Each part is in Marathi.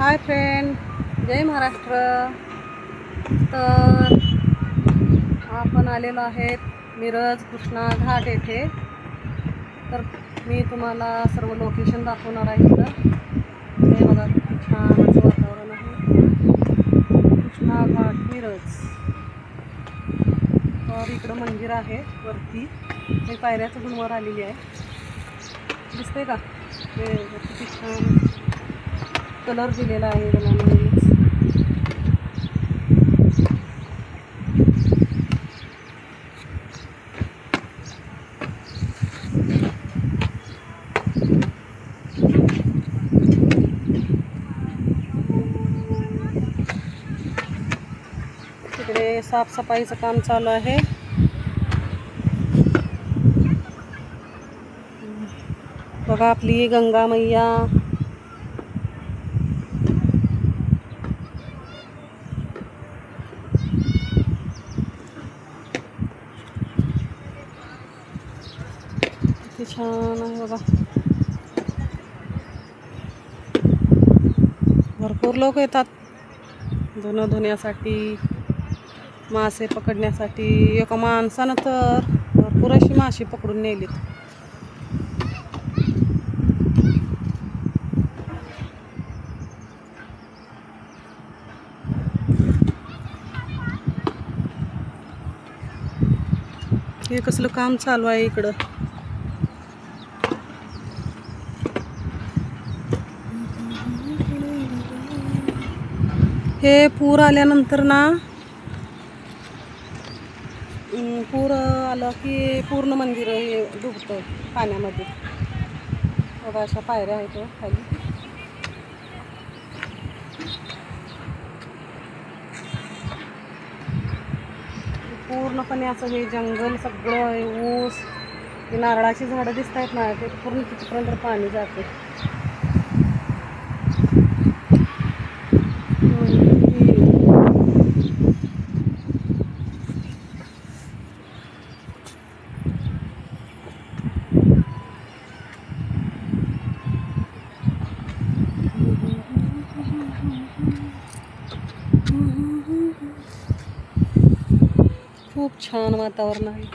हाय फ्रेंड जय महाराष्ट्र. तर आपण आलेलो आहेत मिरज कृष्णा घाट येथे. तर मी तुम्हाला सर्व लोकेशन दाखवणार आहे इथं. हे बघा किती छान असं वातावरण आहे. कृष्णा घाट मिरज. तर इकडं मंदिर आहे वरती. हे पायऱ्याचं गुणवर आलेली आहे. दिसते का? हे किती छान. कलर दिलेला आहे त्याला तिकडे साफसफाईचं काम चालू आहे. बघा आपली गंगा मैया किती छान आहे बघा भरपूर लोक येतात. धुणं धुण्यासाठी मासे पकडण्यासाठी. एका माणसानं तर भरपूर अशी मासे पकडून नेलीत. हे कसलं काम चालू आहे इकडं? हे पूर आल्यानंतर ना पूर आलं की पूर्ण मंदिर हे डुबतं पाण्यामध्ये. बघा अशा पायऱ्या आहेत हो, खाली. पूर्णपणे असं हे जंगल सगळं हे ऊस नारळाची झाडं दिसत आहेत ना ते पूर्ण तिथपर्यंत पाणी जाते खूप छान वातावरण आहे.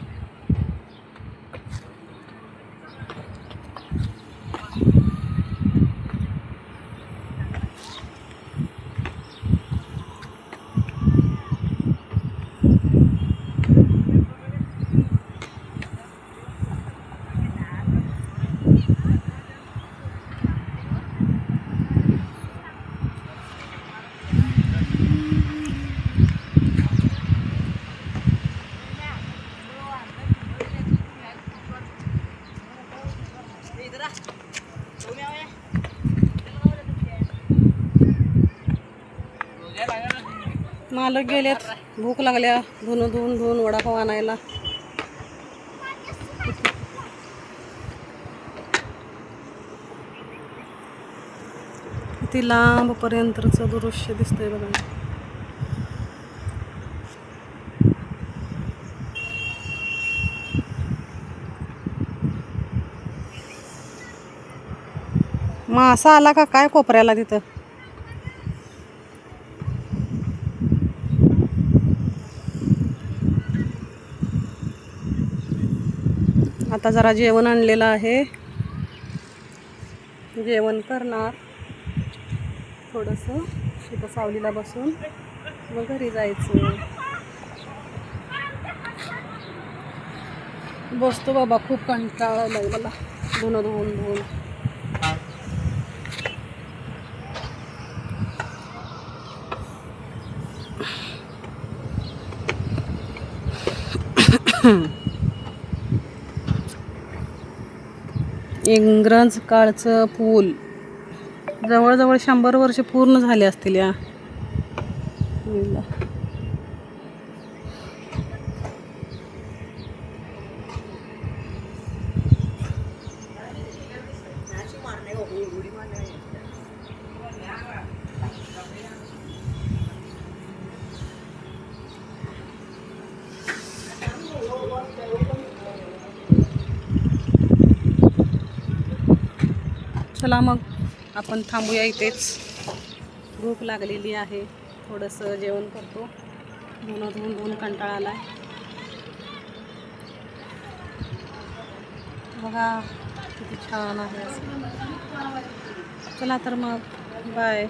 मालक गेलेत. भूक लागल्या. धुणं धुवून धुवून वडापाव आणायला. किती लांबपर्यंतचं दृश्य दिसतंय बघा. मासा आला का? काय कोपऱ्याला तिथं? आता जरा जेवण आणलेलं आहे. जेवण करणार. थोडंसं तिथं सावलीला बसून. मग घरी जायचं. बसतो बाबा खूप कंटाळा आहे मला. धुणं धुवून धुवून. इंग्रज काळचं पूल. जवळजवळ शंभर वर्ष पूर्ण झाले असतील या. चला मग आपण थांबूया इथेच. भूक लागलेली आहे. थोडंसं जेवण करतो. धुणं धुवून धुवून कंटाळा आला बघा किती छान आहे. असं चला तर मग बाय